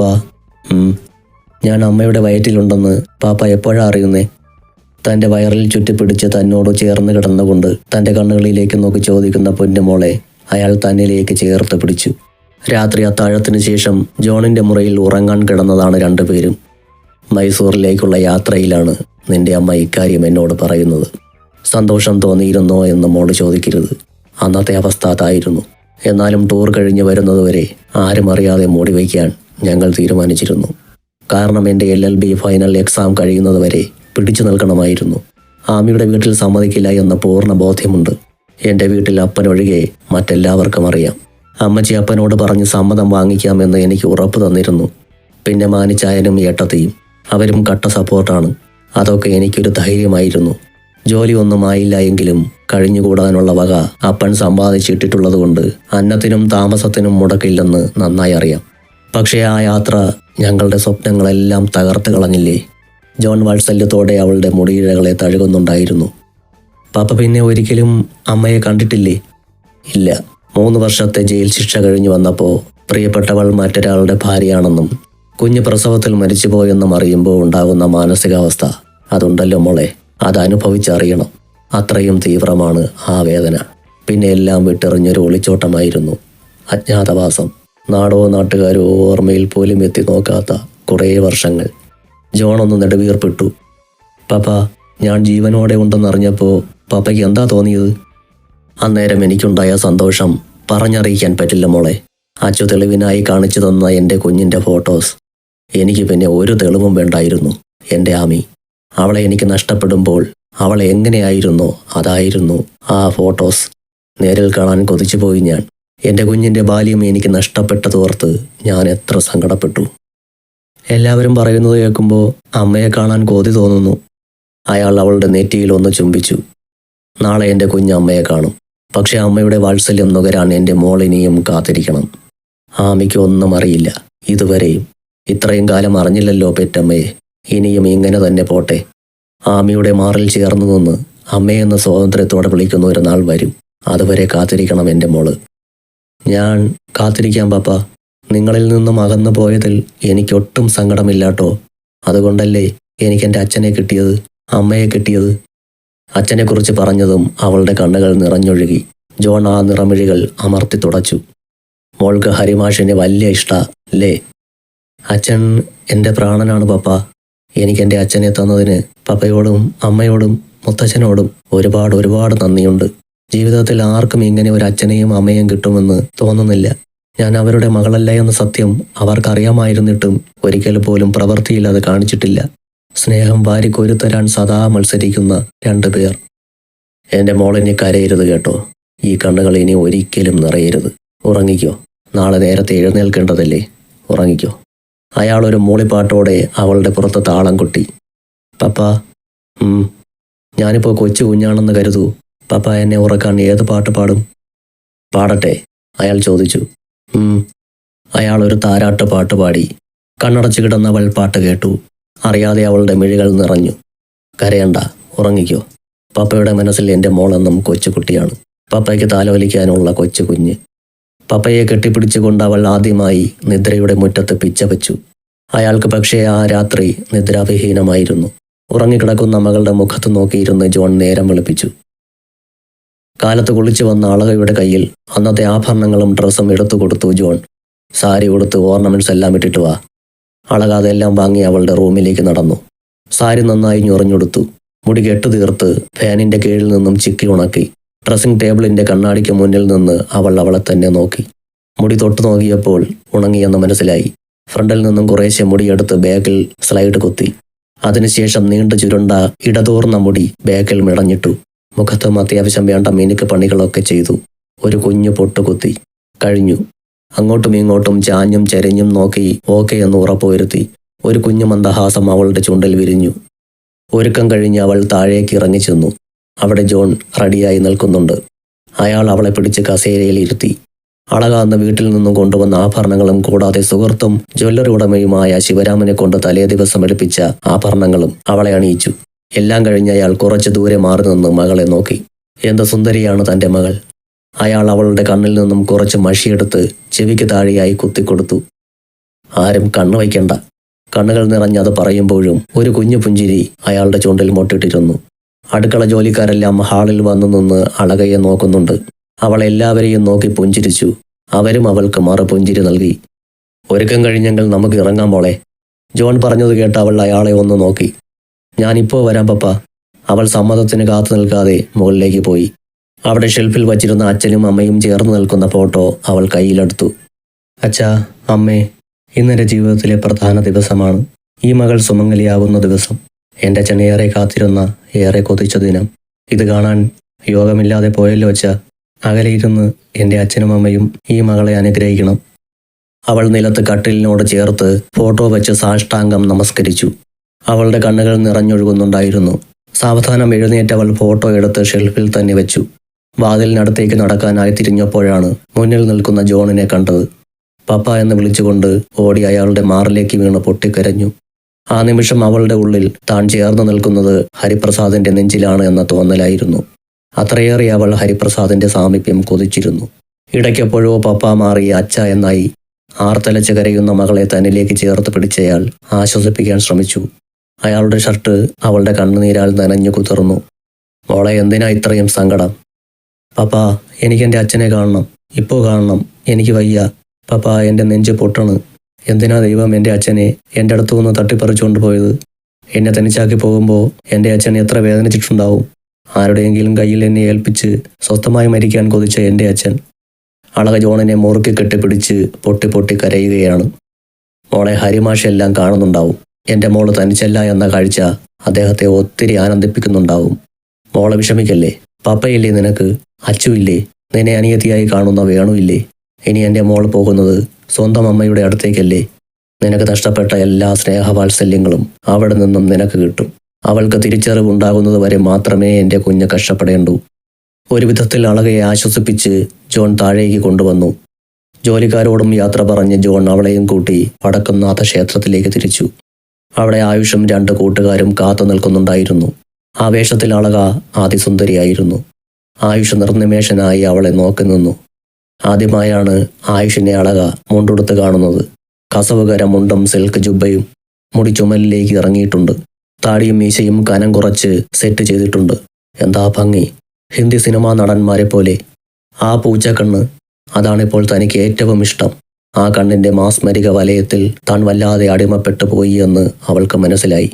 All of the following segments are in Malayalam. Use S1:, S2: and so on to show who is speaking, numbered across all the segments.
S1: പാപ്പ. ഞാൻ അമ്മയുടെ വയറ്റിലുണ്ടെന്ന് പാപ്പ എപ്പോഴാ അറിയുന്നേ? തന്റെ വയറിൽ ചുറ്റിപ്പിടിച്ച് തന്നോട് ചേർന്ന് കിടന്നുകൊണ്ട് തന്റെ കണ്ണുകളിലേക്ക് നോക്കി ചോദിക്കുന്ന പൊന്നുമോളെ അയാൾ തന്നിലേക്ക് ചേർത്ത് പിടിച്ചു. രാത്രി അത്താഴത്തിന് ശേഷം ജോണിന്റെ മുറിയിൽ ഉറങ്ങാൻ കിടന്നതാണ് രണ്ടുപേരും. മൈസൂറിലേക്കുള്ള യാത്രയിലാണ് നിന്റെ അമ്മ ഇക്കാര്യം എന്നോട് പറയുന്നത്. സന്തോഷം തോന്നിയിരുന്നോ എന്ന് മോൾ ചോദിക്കരുത്. അന്നത്തെ അവസ്ഥ അതായിരുന്നു. എന്നാലും ടൂർ കഴിഞ്ഞ് വരുന്നതുവരെ ആരും അറിയാതെ മൂടി വയ്ക്കാൻ ഞങ്ങൾ തീരുമാനിച്ചിരുന്നു. കാരണം എന്റെ L L B final exam കഴിയുന്നതുവരെ പിടിച്ചു നിൽക്കണമായിരുന്നു. ആമിയുടെ വീട്ടിൽ സമ്മതിക്കില്ല എന്ന പൂർണ ബോധ്യമുണ്ട്. എന്റെ വീട്ടിൽ അപ്പനൊഴികെ മറ്റെല്ലാവർക്കും അറിയാം. അമ്മച്ചി അപ്പനോട് പറഞ്ഞ് സമ്മതം വാങ്ങിക്കാമെന്ന് എനിക്ക് ഉറപ്പ് തന്നിരുന്നു. പിന്നെ മാനിച്ചായനും ഏട്ടത്തെയും അവരും കട്ട സപ്പോർട്ടാണ്. അതൊക്കെ എനിക്കൊരു ധൈര്യമായിരുന്നു. ജോലി ഒന്നും ആയില്ല എങ്കിലും കഴിഞ്ഞുകൂടാനുള്ള വക അപ്പൻ സമ്പാദിച്ചിട്ടിട്ടുള്ളതുകൊണ്ട് അന്നത്തിനും താമസത്തിനും മുടക്കില്ലെന്ന് നന്നായി അറിയാം. പക്ഷേ ആ യാത്ര ഞങ്ങളുടെ സ്വപ്നങ്ങളെല്ലാം തകർത്ത് കളഞ്ഞില്ലേ? ജോൺ വാത്സല്യത്തോടെ അവളുടെ മുടിയിഴകളെ തഴുകുന്നുണ്ടായിരുന്നു. പാപ്പ പിന്നെ ഒരിക്കലും അമ്മയെ കണ്ടിട്ടില്ലേ? ഇല്ല. മൂന്ന് വർഷത്തെ ജയിൽ ശിക്ഷ കഴിഞ്ഞു വന്നപ്പോൾ പ്രിയപ്പെട്ടവൾ മറ്റൊരാളുടെ ഭാര്യയാണെന്നും കുഞ്ഞ് പ്രസവത്തിൽ മരിച്ചുപോയെന്നും അറിയുമ്പോൾ ഉണ്ടാകുന്ന മാനസികാവസ്ഥ അതുണ്ടല്ലോ മോളെ. അത് അനുഭവിച്ചറിയണം അത്രയും തീവ്രമാണ് ആ വേദന. പിന്നെ എല്ലാം വിട്ടെറിഞ്ഞൊരു ഒളിച്ചോട്ടമായിരുന്നു. അജ്ഞാതവാസം. നാടോ നാട്ടുകാരോ ഓർമ്മയിൽ പോലും എത്തി നോക്കാത്ത കുറേ വർഷങ്ങൾ. ജോൺ ഒന്ന് നെടുവീർപ്പിട്ടു. പപ്പ ഞാൻ ജീവനോടെ ഉണ്ടെന്നറിഞ്ഞപ്പോൾ പപ്പയ്ക്ക് എന്താ തോന്നിയത്? അന്നേരം എനിക്കുണ്ടായ സന്തോഷം പറഞ്ഞറിയിക്കാൻ പറ്റില്ല മോളെ. അച്ചു തെളിവിനായി കാണിച്ചു തന്ന എന്റെ കുഞ്ഞിന്റെ ഫോട്ടോസ്. എനിക്ക് പിന്നെ ഒരു തെളിവും വേണ്ടായിരുന്നു എന്റെ ആമി. അവളെ എനിക്ക് നഷ്ടപ്പെടുമ്പോൾ അവളെ എങ്ങനെയായിരുന്നോ അതായിരുന്നു ആ ഫോട്ടോസ്. നേരിൽ കാണാൻ കൊതിച്ചു പോയി ഞാൻ. എന്റെ കുഞ്ഞിന്റെ ബാല്യം എനിക്ക് നഷ്ടപ്പെട്ടതോർത്ത് ഞാൻ എത്ര സങ്കടപ്പെട്ടു. എല്ലാവരും പറയുന്നത് കേൾക്കുമ്പോൾ അമ്മയെ കാണാൻ കൊതി തോന്നുന്നു. അയാൾ അവളുടെ നെറ്റിയിൽ ഒന്ന് ചുംബിച്ചു. നാളെ എന്റെ കുഞ്ഞ് അമ്മയെ കാണും. പക്ഷേ അമ്മയുടെ വാത്സല്യം നുകരാൻ എന്റെ മോളിനെയും കാത്തിരിക്കണം. ആമയ്ക്ക് ഒന്നും അറിയില്ല. ഇതുവരെയും. ഇത്രയും കാലം അറിഞ്ഞില്ലല്ലോ പെറ്റമ്മയെ. ഇനിയും ഇങ്ങനെ തന്നെ പോട്ടെ. ആമിയുടെ മാറിൽ ചേർന്നു നിന്ന് അമ്മയെന്ന സ്വാതന്ത്ര്യത്തോടെ വിളിക്കുന്ന ഒരു നാൾ വരും. അതുവരെ കാത്തിരിക്കണം എന്റെ മോൾ. ഞാൻ കാത്തിരിക്കാം പാപ്പ. നിങ്ങളിൽ നിന്നും അകന്നു പോയതിൽ എനിക്കൊട്ടും സങ്കടമില്ലാട്ടോ. അതുകൊണ്ടല്ലേ എനിക്ക് എന്റെ അച്ഛനെ കിട്ടിയത് അമ്മയെ കിട്ടിയത്? അച്ഛനെക്കുറിച്ച് പറഞ്ഞതും അവളുടെ കണ്ണുകൾ നിറഞ്ഞൊഴുകി. ജോൺ ആ നിറമിഴികൾ അമർത്തി തുടച്ചു. മോൾക്ക് ഹരിമാഷിനെ വലിയ ഇഷ്ട അല്ലേ? അച്ഛൻ എന്റെ പ്രാണനാണ് പപ്പ. എനിക്ക് എന്റെ അച്ഛനെ തന്നതിന് പപ്പയോടും അമ്മയോടും മുത്തച്ഛനോടും ഒരുപാട് ഒരുപാട് നന്ദിയുണ്ട്. ജീവിതത്തിൽ ആർക്കും ഇങ്ങനെ ഒരു അച്ഛനെയും അമ്മയും കിട്ടുമെന്ന് തോന്നുന്നില്ല. ഞാൻ അവരുടെ മകളല്ല എന്ന സത്യം അവർക്കറിയാമായിരുന്നിട്ടും ഒരിക്കൽ പോലും പ്രവൃത്തിയിൽ അത് കാണിച്ചിട്ടില്ല. സ്നേഹം വാരിക്കൊരുത്തരാൻ സദാ മത്സരിക്കുന്ന രണ്ടു പേർ. എന്റെ മോളിനെ കരയരുത് കേട്ടോ. ഈ കണ്ണുകൾ ഇനി ഒരിക്കലും നിറയരുത്. ഉറങ്ങിക്കോ. നാളെ നേരത്തെ എഴുന്നേൽക്കേണ്ടതല്ലേ? ഉറങ്ങിക്കോ. അയാൾ ഒരു മൂളിപ്പാട്ടോടെ അവളുടെ പുറത്ത് താളം കൊട്ടി. പപ്പ ഉം, ഞാനിപ്പോൾ കൊച്ചു കുഞ്ഞാണെന്ന് കരുതൂ. പപ്പ എന്നെ ഉറക്കാൻ ഏത് പാട്ട് പാടും? പാടട്ടെ അയാൾ ചോദിച്ചു. അയാൾ ഒരു താരാട്ട് പാട്ട് പാടി. കണ്ണടച്ചു കിടന്നവൾ പാട്ട് കേട്ടു. അറിയാതെ അവളുടെ മിഴികൾ നിറഞ്ഞു. കരയണ്ട ഉറങ്ങിക്കോ. പപ്പയുടെ മനസ്സിൽ എന്റെ മോളെന്നും കൊച്ചുകുട്ടിയാണ്. പപ്പയ്ക്ക് താലോലിക്കാനുള്ള കൊച്ചു കുഞ്ഞ് പപ്പയെ കെട്ടിപ്പിടിച്ചുകൊണ്ട് അവൾ ആദ്യമായി നിദ്രയുടെ മുറ്റത്ത് പിച്ച വെച്ചു. അയാൾക്ക് പക്ഷേ ആ രാത്രി നിദ്രാവിഹീനമായിരുന്നു. ഉറങ്ങിക്കിടക്കുന്ന മകളുടെ മുഖത്ത് നോക്കിയിരുന്ന് ജോൺ നേരം വെളുപ്പിച്ചു. കാലത്ത് കുളിച്ചു വന്ന അളകയുടെ കയ്യിൽ അന്നത്തെ ആഭരണങ്ങളും ഡ്രസ്സും എടുത്തു കൊടുത്തു ജോൺ. സാരി ഉടുത്ത് ഓർണമെന്റ്സ് എല്ലാം ഇട്ടിട്ട് വാ. അളക അതെല്ലാം വാങ്ങി അവളുടെ റൂമിലേക്ക് നടന്നു. സാരി നന്നായി ഞൊറിഞ്ഞെടുത്തു. മുടി കെട്ടു തീർത്ത് ഫാനിന്റെ കീഴിൽ നിന്നും ചിക്കി ഉണക്കി. ഡ്രസ്സിംഗ് ടേബിളിന്റെ കണ്ണാടിക്ക് മുന്നിൽ നിന്ന് അവൾ അവളെ തന്നെ നോക്കി. മുടി തൊട്ടു നോക്കിയപ്പോൾ ഉണങ്ങിയെന്ന് മനസ്സിലായി. ഫ്രണ്ടിൽ നിന്നും കുറേശ്ശെ മുടിയെടുത്ത് ബാഗിൽ സ്ലൈഡ് കുത്തി. അതിനുശേഷം നീണ്ടു ചുരുണ്ട ഇടതൂർന്ന മുടി ബാഗിൽ മിടഞ്ഞിട്ടു. മുഖത്തും അത്യാവശ്യം വേണ്ട മിനുക്ക് പണികളൊക്കെ ചെയ്തു. ഒരു കുഞ്ഞു പൊട്ടുകുത്തി. കഴിഞ്ഞു. അങ്ങോട്ടും ഇങ്ങോട്ടും ചാഞ്ഞും ചരിഞ്ഞും നോക്കി ഓക്കെ എന്ന് ഉറപ്പുവരുത്തി. ഒരു കുഞ്ഞു മന്ദഹാസം അവളുടെ ചുണ്ടിൽ വിരിഞ്ഞു. ഒരുക്കം കഴിഞ്ഞ് അവൾ താഴേക്ക് ഇറങ്ങി ചെന്നു. അവിടെ ജോൺ റെഡിയായി നിൽക്കുന്നുണ്ട്. അയാൾ അവളെ പിടിച്ച് കസേരയിൽ ഇരുത്തി. അളകാന്ന വീട്ടിൽ നിന്നും കൊണ്ടുവന്ന ആഭരണങ്ങളും കൂടാതെ സുഹൃത്തും ജ്വല്ലറി ഉടമയുമായ ശിവരാമനെ കൊണ്ട് തലേ ദിവസം എടുപ്പിച്ച ആഭരണങ്ങളും അവളെ അണിയിച്ചു. എല്ലാം കഴിഞ്ഞ് അയാൾ കുറച്ചു ദൂരെ മാറി നിന്ന് മകളെ നോക്കി. എന്ത് സുന്ദരിയാണ് തന്റെ മകൾ? അയാൾ അവളുടെ കണ്ണിൽ നിന്നും കുറച്ച് മഷിയെടുത്ത് ചെവിക്ക് താഴെയായി കുത്തിക്കൊടുത്തു. ആരും കണ്ണു വയ്ക്കണ്ട. കണ്ണുകൾ നിറഞ്ഞത് പറയുമ്പോഴും ഒരു കുഞ്ഞു പുഞ്ചിരി അയാളുടെ ചുണ്ടിൽ മുട്ടിട്ടിരുന്നു. അടുക്കള ജോലിക്കാരെല്ലാം ഹാളിൽ വന്നു നിന്ന് അളകയെ നോക്കുന്നുണ്ട്. അവൾ എല്ലാവരെയും നോക്കി പുഞ്ചിരിച്ചു. അവരും അവൾക്ക് മറു പുഞ്ചിരി നൽകി. ഒരുക്കം കഴിഞ്ഞെങ്കിൽ നമുക്ക് ഇറങ്ങാൻ പോളെ ജോൺ പറഞ്ഞത് കേട്ട് അവൾ അയാളെ ഒന്ന് നോക്കി. ഞാനിപ്പോ വരാം പപ്പ. അവൾ സമ്മതത്തിന് കാത്തു നിൽക്കാതെ മുകളിലേക്ക് പോയി. അവിടെ ഷെൽഫിൽ വച്ചിരുന്ന അച്ഛനും അമ്മയും ചേർന്ന് നിൽക്കുന്ന ഫോട്ടോ അവൾ കയ്യിലെടുത്തു. അച്ഛാ അമ്മേ ഇന്നെന്റെ ജീവിതത്തിലെ പ്രധാന ദിവസമാണ്. ഈ മകൾ സുമംഗലിയാവുന്ന ദിവസം. എന്റെ അച്ഛൻ ഏറെ കാത്തിരുന്ന ഏറെ കൊതിച്ച ദിനം. ഇത് കാണാൻ യോഗമില്ലാതെ പോയല്ലോ അച്ഛ. അകലെയിരുന്ന് എന്റെ അച്ഛനും അമ്മയും ഈ മകളെ അനുഗ്രഹിക്കണം. അവൾ നിലത്ത് കട്ടിലിനോട് ചേർത്ത് ഫോട്ടോ വെച്ച് സാഷ്ടാംഗം നമസ്കരിച്ചു. അവളുടെ കണ്ണുകൾ നിറഞ്ഞൊഴുകുന്നുണ്ടായിരുന്നു. സാവധാനം എഴുന്നേറ്റവൾ ഫോട്ടോ എടുത്ത് ഷെൽഫിൽ തന്നെ വെച്ചു. വാതിലിനടുത്തേക്ക് നടക്കാനായി തിരിഞ്ഞപ്പോഴാണ് മുന്നിൽ നിൽക്കുന്ന ജോണിനെ കണ്ടത്. പപ്പ എന്ന് വിളിച്ചുകൊണ്ട് ഓടി അയാളുടെ മാറിലേക്ക് വീണ് പൊട്ടിക്കരഞ്ഞു. ആ നിമിഷം അവളുടെ ഉള്ളിൽ താൻ ചേർന്ന് നിൽക്കുന്നത് ഹരിപ്രസാദിന്റെ നെഞ്ചിലാണ് എന്ന തോന്നലായിരുന്നു. അത്രയേറെ അവൾ ഹരിപ്രസാദിന്റെ സാമീപ്യം കൊതിച്ചിരുന്നു. ഇടയ്ക്കെപ്പോഴോ പപ്പ മാറി അച്ഛ എന്നായി ആർത്തലച്ച് കരയുന്ന മകളെ തന്നിലേക്ക് ചേർത്ത് പിടിച്ചയാൾ ആശ്വസിപ്പിക്കാൻ ശ്രമിച്ചു. അയാളുടെ ഷർട്ട് അവളുടെ കണ്ണുനീരാൽ നനഞ്ഞു കുതിർന്നു. മോളെ എന്തിനാ ഇത്രയും സങ്കടം? പപ്പ എനിക്ക് എന്റെ അച്ഛനെ കാണണം. ഇപ്പോൾ കാണണം. എനിക്ക് വയ്യ. പപ്പ എന്റെ നെഞ്ച് പൊട്ടണ്. എന്തിനാ ദൈവം എന്റെ അച്ഛനെ എന്റെ അടുത്തു നിന്ന് തട്ടിപ്പറിച്ചുകൊണ്ട് പോയത്? എന്നെ തനിച്ചാക്കി പോകുമ്പോൾ എന്റെ അച്ഛൻ എത്ര വേദനിച്ചിട്ടുണ്ടാവും? ആരുടെയെങ്കിലും കയ്യിൽ എന്നെ ഏൽപ്പിച്ച് സ്വസ്ഥമായി മരിക്കാൻ കൊതിച്ച എന്റെ അച്ഛൻ അളക ജോണിനെ മുറുക്കി കെട്ടിപ്പിടിച്ച് പൊട്ടി പൊട്ടി കരയുകയാണ്. മോളെ ഹരിമാഷ എല്ലാം കാണുന്നുണ്ടാവും. എന്റെ മോൾ തനിച്ചല്ല എന്ന കാഴ്ച അദ്ദേഹത്തെ ഒത്തിരി ആനന്ദിപ്പിക്കുന്നുണ്ടാവും. മോളെ വിഷമിക്കല്ലേ? പപ്പയില്ലേ നിനക്ക്? അച്ചുവില്ലേ? നിന്നെ അനിയത്തിയായി കാണുന്ന വേണുവില്ലേ? ഇനി എന്റെ മോൾ പോകുന്നത് സ്വന്തം അമ്മയുടെ അടുത്തേക്കല്ലേ? നിനക്ക് നഷ്ടപ്പെട്ട എല്ലാ സ്നേഹവാത്സല്യങ്ങളും അവിടെ നിന്നും നിനക്ക് കിട്ടും. അവൾക്ക് തിരിച്ചറിവുണ്ടാകുന്നത് വരെ മാത്രമേ എന്റെ കുഞ്ഞ് കഷ്ടപ്പെടേണ്ടൂ. ഒരു വിധത്തിൽ അളകയെ ആശ്വസിപ്പിച്ച് ജോൺ താഴേക്ക് കൊണ്ടുവന്നു. ജോലിക്കാരോടും യാത്ര പറഞ്ഞ് ജോൺ അവളെയും കൂട്ടി വടക്കുന്നാഥ ക്ഷേത്രത്തിലേക്ക് തിരിച്ചു. അവിടെ ആയുഷും രണ്ട് കൂട്ടുകാരും കാത്തു നിൽക്കുന്നുണ്ടായിരുന്നു. ആവേശത്തിൽ അളക ആദിസുന്ദരിയായിരുന്നു. ആയുഷ് നിർനിമേഷനായി അവളെ നോക്കി നിന്നു. ആദ്യമായാണ് ആയുഷിനെ അളക മുണ്ടുടുത്ത് കാണുന്നത്. കസവുകര മുണ്ടും സിൽക്ക് ജുബയും മുടി ചുമലിലേക്ക് ഇറങ്ങിയിട്ടുണ്ട്. താടിയും മീശയും കനം കുറച്ച് സെറ്റ് ചെയ്തിട്ടുണ്ട്. എന്താ ഭംഗി. ഹിന്ദി സിനിമാ നടന്മാരെ പോലെ ആ പൂച്ചക്കണ്ണ് അതാണിപ്പോൾ തനിക്ക് ഏറ്റവും ഇഷ്ടം. ആ കണ്ണിന്റെ മാസ്മരിക വലയത്തിൽ താൻ വല്ലാതെ അടിമപ്പെട്ടു പോയി എന്ന് അവൾക്ക് മനസ്സിലായി.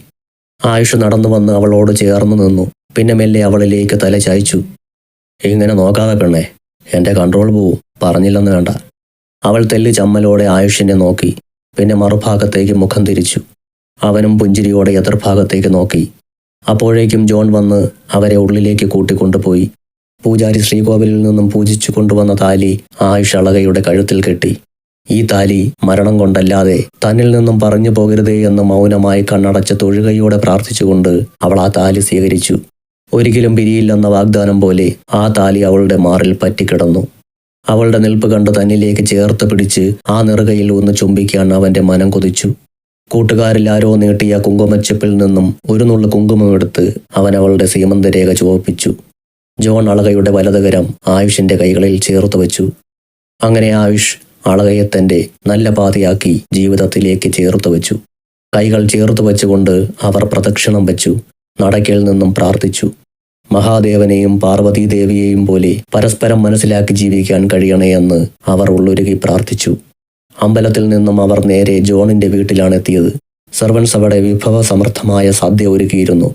S1: ആയുഷ് നടന്നു വന്ന് അവളോട് ചേർന്നു നിന്നു. പിന്നെ മെല്ലെ അവളിലേക്ക് തല ചായ്ച്ചു. ഇങ്ങനെ നോക്കാതെ പെണ്ണേ എന്റെ കൺട്രോൾ പോവും. പറഞ്ഞില്ലെന്ന് വേണ്ട. അവൾ തെല്ല് ചമ്മലോടെ ആയുഷിനെ നോക്കി. പിന്നെ മറുഭാഗത്തേക്ക് മുഖം തിരിച്ചു. അവനും പുഞ്ചിരിയോടെ എതിർഭാഗത്തേക്ക് നോക്കി. അപ്പോഴേക്കും ജോൺ വന്ന് അവരെ ഉള്ളിലേക്ക് കൂട്ടിക്കൊണ്ടുപോയി. പൂജാരി ശ്രീകോവിലിൽ നിന്നും പൂജിച്ചു കൊണ്ടുവന്ന താലി ആയുഷ് അളകയുടെ കഴുത്തിൽ കെട്ടി. ഈ താലി മരണം കൊണ്ടല്ലാതെ തന്നിൽ നിന്നും പറഞ്ഞു പോകരുതേ എന്ന് മൗനമായി കണ്ണടച്ച തൊഴുകയോടെ പ്രാർത്ഥിച്ചുകൊണ്ട് അവൾ ആ താലി സ്വീകരിച്ചു. ഒരിക്കലും പിരിയില്ലെന്ന വാഗ്ദാനം പോലെ ആ താലി അവളുടെ മാറിൽ പറ്റിക്കിടന്നു. അവളുടെ നിൽപ്പ് കണ്ട് തന്നിലേക്ക് ചേർത്ത് പിടിച്ച് ആ നിറുകയിൽ ഒന്ന് ചുംബിക്കാൻ അവന്റെ മനം കൊതിച്ചു. കൂട്ടുകാരിൽ ആരോ നീട്ടിയ കുങ്കുമച്ചപ്പിൽ നിന്നും ഒരു നുള്ളു കുങ്കുമമെടുത്ത് അവൻ അവളുടെ സീമന്തരേഖ ചുവപ്പിച്ചു. ജോൺ അളകയുടെ വലതുകരം ആയുഷിന്റെ കൈകളിൽ ചേർത്ത് വെച്ചു. അങ്ങനെ ആയുഷ് അളകയെ തന്റെ നല്ല പാതയാക്കി ജീവിതത്തിലേക്ക് ചേർത്തു വെച്ചു. കൈകൾ ചേർത്തു വെച്ചുകൊണ്ട് അവർ പ്രദക്ഷിണം വെച്ചു നടക്കിൽ നിന്നും പ്രാർത്ഥിച്ചു. മഹാദേവനെയും പാർവതീദേവിയെയും പോലെ പരസ്പരം മനസ്സിലാക്കി ജീവിക്കാൻ കഴിയണേ എന്ന് അവർ ഉള്ളുരുകി പ്രാർത്ഥിച്ചു. അമ്പലത്തിൽ നിന്നും അവർ നേരെ ജോണിന്റെ വീട്ടിലാണ് എത്തിയത്. സർവൻസ് അവിടെ വിഭവസമൃദ്ധമായ സദ്യ ഒരുക്കിയിരുന്നു.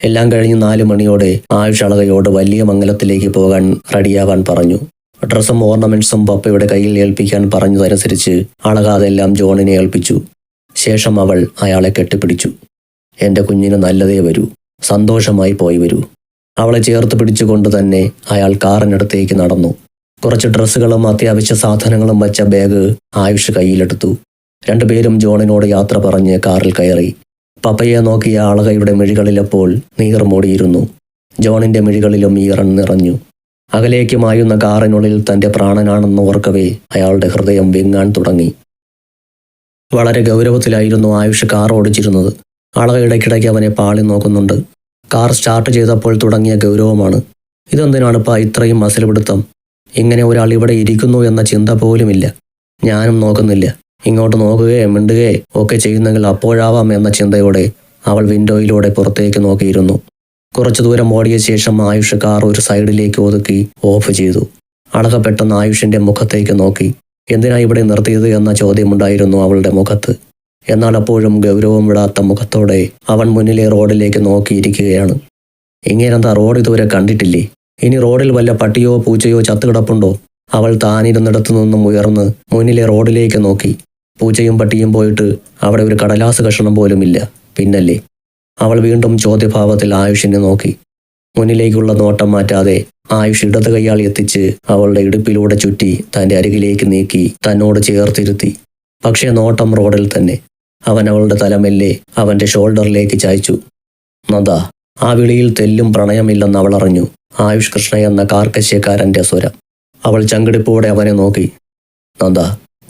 S1: എല്ലാം കഴിഞ്ഞ് നാലു മണിയോടെ ആയുഷളകയോട് വലിയ മംഗലത്തിലേക്ക് പോകാൻ റെഡിയാവാൻ പറഞ്ഞു. ഡ്രസ്സും ഓർണമെന്റ്സും പപ്പയുടെ കയ്യിൽ ഏൽപ്പിക്കാൻ പറഞ്ഞതനുസരിച്ച് അളകാതെല്ലാം ജോണിനെ ഏൽപ്പിച്ചു. ശേഷം അവൾ അയാളെ കെട്ടിപ്പിടിച്ചു. എന്റെ കുഞ്ഞിന് നല്ലതേ വരൂ. സന്തോഷമായി പോയി വരൂ. അവളെ ചേർത്ത് പിടിച്ചുകൊണ്ട് തന്നെ അയാൾ കാറിനടുത്തേക്ക് നടന്നു. കുറച്ച് ഡ്രസ്സുകളും അത്യാവശ്യ സാധനങ്ങളും വച്ച ബാഗ് ആയുഷ് കയ്യിലെടുത്തു. രണ്ടുപേരും ജോണിനോട് യാത്ര പറഞ്ഞ് കാറിൽ കയറി. പപ്പയെ നോക്കിയ അളകയുടെ മിഴികളിലപ്പോൾ നീർ മൂടിയിരുന്നു ജോണിന്റെ മിഴികളിലും ഈറൻ നിറഞ്ഞു. അകലേക്ക് മായുന്ന കാറിനുള്ളിൽ തന്റെ പ്രാണനാണെന്ന് ഓർക്കവേ അയാളുടെ ഹൃദയം വിങ്ങാൻ തുടങ്ങി. വളരെ ഗൗരവത്തിലായിരുന്നു ആയുഷ് കാർ ഓടിച്ചിരുന്നത്. അളക ഇടയ്ക്കിടയ്ക്ക് അവനെ പാളി നോക്കുന്നുണ്ട്. കാർ സ്റ്റാർട്ട് ചെയ്തപ്പോൾ തുടങ്ങിയ ഗൗരവമാണ്. ഇതെന്തിനാണിപ്പാ ഇത്രയും മസിൽ ഇങ്ങനെ ഒരാൾ ഇവിടെ ഇരിക്കുന്നു എന്ന ചിന്ത പോലുമില്ല. ഞാനും നോക്കുന്നില്ല. ഇങ്ങോട്ട് നോക്കുകയോ മിണ്ടുകയോ ഒക്കെ ചെയ്യുന്നെങ്കിൽ അപ്പോഴാവാം എന്ന ചിന്തയോടെ അവൾ വിൻഡോയിലൂടെ പുറത്തേക്ക് നോക്കിയിരുന്നു. കുറച്ചു ദൂരം ഓടിയ ശേഷം ആയുഷ് കാർ ഒരു സൈഡിലേക്ക് ഒതുക്കി ഓഫ് ചെയ്തു. അളക പെട്ടെന്ന് ആയുഷിന്റെ മുഖത്തേക്ക് നോക്കി. എന്തിനാ ഇവിടെ നിർത്തിയത്? എന്ന ചോദ്യമുണ്ടായിരുന്നു അവളുടെ മുഖത്ത്. എന്നാൽ അപ്പോഴും ഗൗരവം വിടാത്ത മുഖത്തോടെ അവൻ മുന്നിലെ റോഡിലേക്ക് നോക്കിയിരിക്കുകയാണ്. ഇങ്ങനെന്താ റോഡ് ഇതുവരെ കണ്ടിട്ടില്ലേ? ഇനി റോഡിൽ വല്ല പട്ടിയോ പൂച്ചയോ ചത്തുകിടപ്പുണ്ടോ? അവൾ താനിരുന്നിടത്തു നിന്നും ഉയർന്ന് മുന്നിലെ റോഡിലേക്ക് നോക്കി. പൂച്ചയും പട്ടിയും പോയിട്ട് അവിടെ ഒരു കടലാസ് കഷണം പോലുമില്ല. പിന്നല്ലേ? അവൾ വീണ്ടും ചോദ്യഭാവത്തിൽ ആയുഷിനെ നോക്കി. മുന്നിലേക്കുള്ള നോട്ടം മാറ്റാതെ ആയുഷ് ഇടത് കൈയാൾ എത്തിച്ച് അവളുടെ ഇടുപ്പിലൂടെ ചുറ്റി തന്റെ അരികിലേക്ക് നീക്കി തന്നോട് ചേർത്തിരുത്തി. പക്ഷേ നോട്ടം റോഡിൽ തന്നെ. അവൻ അവളുടെ തലമെല്ലെ അവന്റെ ഷോൾഡറിലേക്ക് ചായച്ചു. നന്ദ ആ വിളിയിൽ തെല്ലും പ്രണയമില്ലെന്ന് അവൾ അറിഞ്ഞു. ആയുഷ് കൃഷ്ണ എന്ന കാർക്കശ്യക്കാരന്റെ സ്വരം. അവൾ ചങ്കിടിപ്പോടെ അവനെ നോക്കി. നന്ദ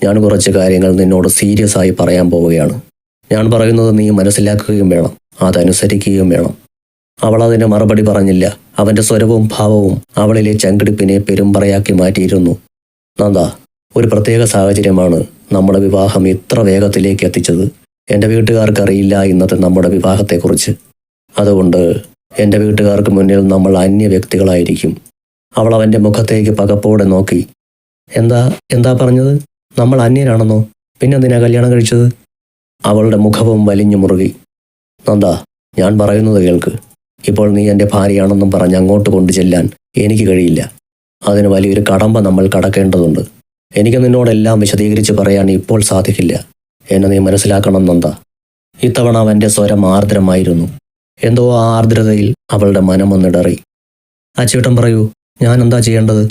S1: ഞാൻ കുറച്ച് കാര്യങ്ങൾ നിന്നോട് സീരിയസ് ആയി പറയാൻ പോവുകയാണ്. ഞാൻ പറയുന്നത് നീ മനസ്സിലാക്കുകയും വേണം. അതനുസരിക്കുകയും വേണം. അവൾ അതിന് മറുപടി പറഞ്ഞില്ല. അവന്റെ സ്വരവും ഭാവവും അവളിലെ ചങ്കിടിപ്പിനെ പെരുമ്പറയാക്കി മാറ്റിയിരുന്നു. നന്ദ ഒരു പ്രത്യേക സാഹചര്യമാണ് നമ്മുടെ വിവാഹം ഇത്ര വേഗത്തിലേക്ക് എത്തിച്ചത്. എന്റെ വീട്ടുകാർക്കറിയില്ല ഇന്നത്തെ നമ്മുടെ വിവാഹത്തെക്കുറിച്ച്. അതുകൊണ്ട് എന്റെ വീട്ടുകാർക്ക് മുന്നിൽ നമ്മൾ അന്യ വ്യക്തികളായിരിക്കും അവൾ അവന്റെ മുഖത്തേക്ക് പകപ്പോടെ നോക്കി. എന്താ എന്താ പറഞ്ഞത്? നമ്മൾ അന്യരാണെന്നോ പിന്നെന്തിനാ കല്യാണം കഴിച്ചത്? അവളുടെ മുഖവും വലിഞ്ഞു മുറുകി. നന്ദ ഞാൻ പറയുന്നത് കേൾക്ക്. ഇപ്പോൾ നീ എന്റെ ഭാര്യയാണെന്നും പറഞ്ഞ് അങ്ങോട്ട് കൊണ്ടു ചെല്ലാൻ എനിക്ക് കഴിയില്ല. അതിന് വലിയൊരു കടമ്പ നമ്മൾ കടക്കേണ്ടതുണ്ട്. എനിക്ക് നിന്നോടെല്ലാം വിശദീകരിച്ച് പറയാൻ ഇപ്പോൾ സാധിക്കില്ല. എന്നെ നീ മനസ്സിലാക്കണം നന്ദ. ഇത്തവണ അവന്റെ സ്വരം ആർദ്രമായിരുന്നു. എന്തോ ആ ആർദ്രതയിൽ അവളുടെ മനമൊന്നിടറി. അച്ചേട്ടൻ പറയൂ ഞാൻ എന്താ ചെയ്യേണ്ടത്?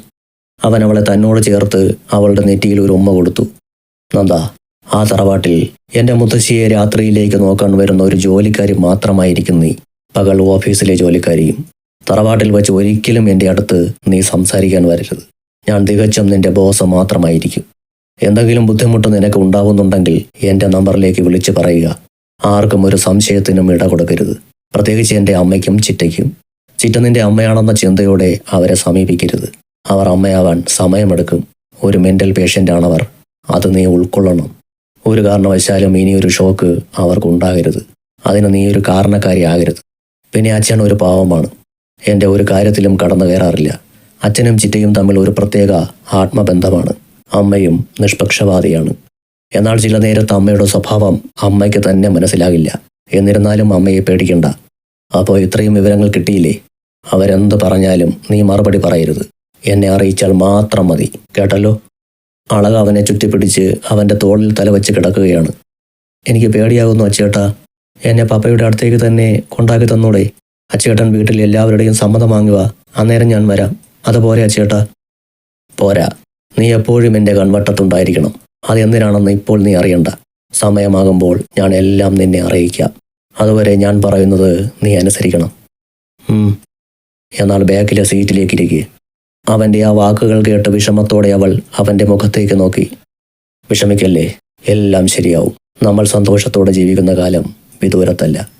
S1: അവൻ അവളെ തന്നോട് ചേർത്ത് അവളുടെ നെറ്റിയിൽ ഒരു ഉമ്മ കൊടുത്തു. നന്ദ ആ തറവാട്ടിൽ എന്റെ മുത്തശ്ശിയെ രാത്രിയിലേക്ക് നോക്കാൻ വരുന്ന ഒരു ജോലിക്കാരി മാത്രമായിരിക്കും നീ. പകൽ ഓഫീസിലെ ജോലിക്കാരിയും തറവാട്ടിൽ വെച്ച് ഒരിക്കലും എന്റെ അടുത്ത് നീ സംസാരിക്കാൻ വരരുത്. ഞാൻ തികച്ചും നിന്റെ ബോസ് മാത്രമായിരിക്കും. എന്തെങ്കിലും ബുദ്ധിമുട്ട് നിനക്ക് ഉണ്ടാവുന്നുണ്ടെങ്കിൽ എന്റെ നമ്പറിലേക്ക് വിളിച്ചു പറയുക. ആർക്കും ഒരു സംശയത്തിനും ഇട കൊടുക്കരുത്. പ്രത്യേകിച്ച് എന്റെ അമ്മയ്ക്കും ചിറ്റയ്ക്കും. ചിറ്റ നിന്റെ അമ്മയാണെന്ന ചിന്തയോടെ അവരെ സമീപിക്കരുത്. അവർ അമ്മയാവാൻ സമയമെടുക്കും. ഒരു മെന്റൽ പേഷ്യന്റാണവർ. അത് നീ ഉൾക്കൊള്ളണം. ഒരു കാരണവശാലും ഇനി ഒരു ഷോക്ക് അവർക്കുണ്ടാകരുത്. അതിന് നീ ഒരു കാരണക്കാരിയാകരുത് പിന്നെ അച്ഛൻ ഒരു പാവമാണ്. എന്റെ ഒരു കാര്യത്തിലും കടന്നു കയറാറില്ല. അച്ഛനും ചിറ്റയും തമ്മിൽ ഒരു പ്രത്യേക ആത്മബന്ധമാണ്. അമ്മയും നിഷ്പക്ഷവാദിയാണ്. എന്നാൽ ചില നേരത്ത് അമ്മയുടെ സ്വഭാവം അമ്മയ്ക്ക് തന്നെ മനസ്സിലാകില്ല. എന്നിരുന്നാലും അമ്മയെ പേടിക്കണ്ട. അപ്പോൾ ഇത്രയും വിവരങ്ങൾ കിട്ടിയില്ലേ? അവരെന്ത് പറഞ്ഞാലും നീ മറുപടി പറയരുത്. എന്നെ അറിയിച്ചാൽ മാത്രം മതി. കേട്ടല്ലോ? അളക അവനെ ചുറ്റിപ്പിടിച്ച് അവന്റെ തോളിൽ തല വെച്ച് കിടക്കുകയാണ്. എനിക്ക് പേടിയാകുന്നു അച്ചേട്ടാ. എന്നെ പപ്പയുടെ അടുത്തേക്ക് തന്നെ കൊണ്ടാക്കി തന്നൂടെ അച്ചേട്ടൻ വീട്ടിൽ എല്ലാവരുടെയും സമ്മതം വാങ്ങുക. അന്നേരം ഞാൻ വരാം. അതുപോലെ അച്ചേട്ടാ. പോരാ. നീ എപ്പോഴും എന്റെ കൺവട്ടത്തുണ്ടായിരിക്കണം. അതെന്തിനാണെന്ന് ഇപ്പോൾ നീ അറിയണ്ട. സമയമാകുമ്പോൾ ഞാൻ എല്ലാം നിന്നെ അറിയിക്കാം. അതുവരെ ഞാൻ പറയുന്നത് നീ അനുസരിക്കണം. എന്നാൽ ബാക്കിലെ സീറ്റിലേക്ക് ഇരിക്കുക അവന്റെ ആ വാക്കുകൾ കേട്ട് വിഷമത്തോടെ അവൾ അവന്റെ മുഖത്തേക്ക് നോക്കി. വിഷമിക്കല്ലേ? എല്ലാം ശരിയാവും. നമ്മൾ സന്തോഷത്തോടെ ജീവിക്കുന്ന കാലം വിദൂരത്തല്ല.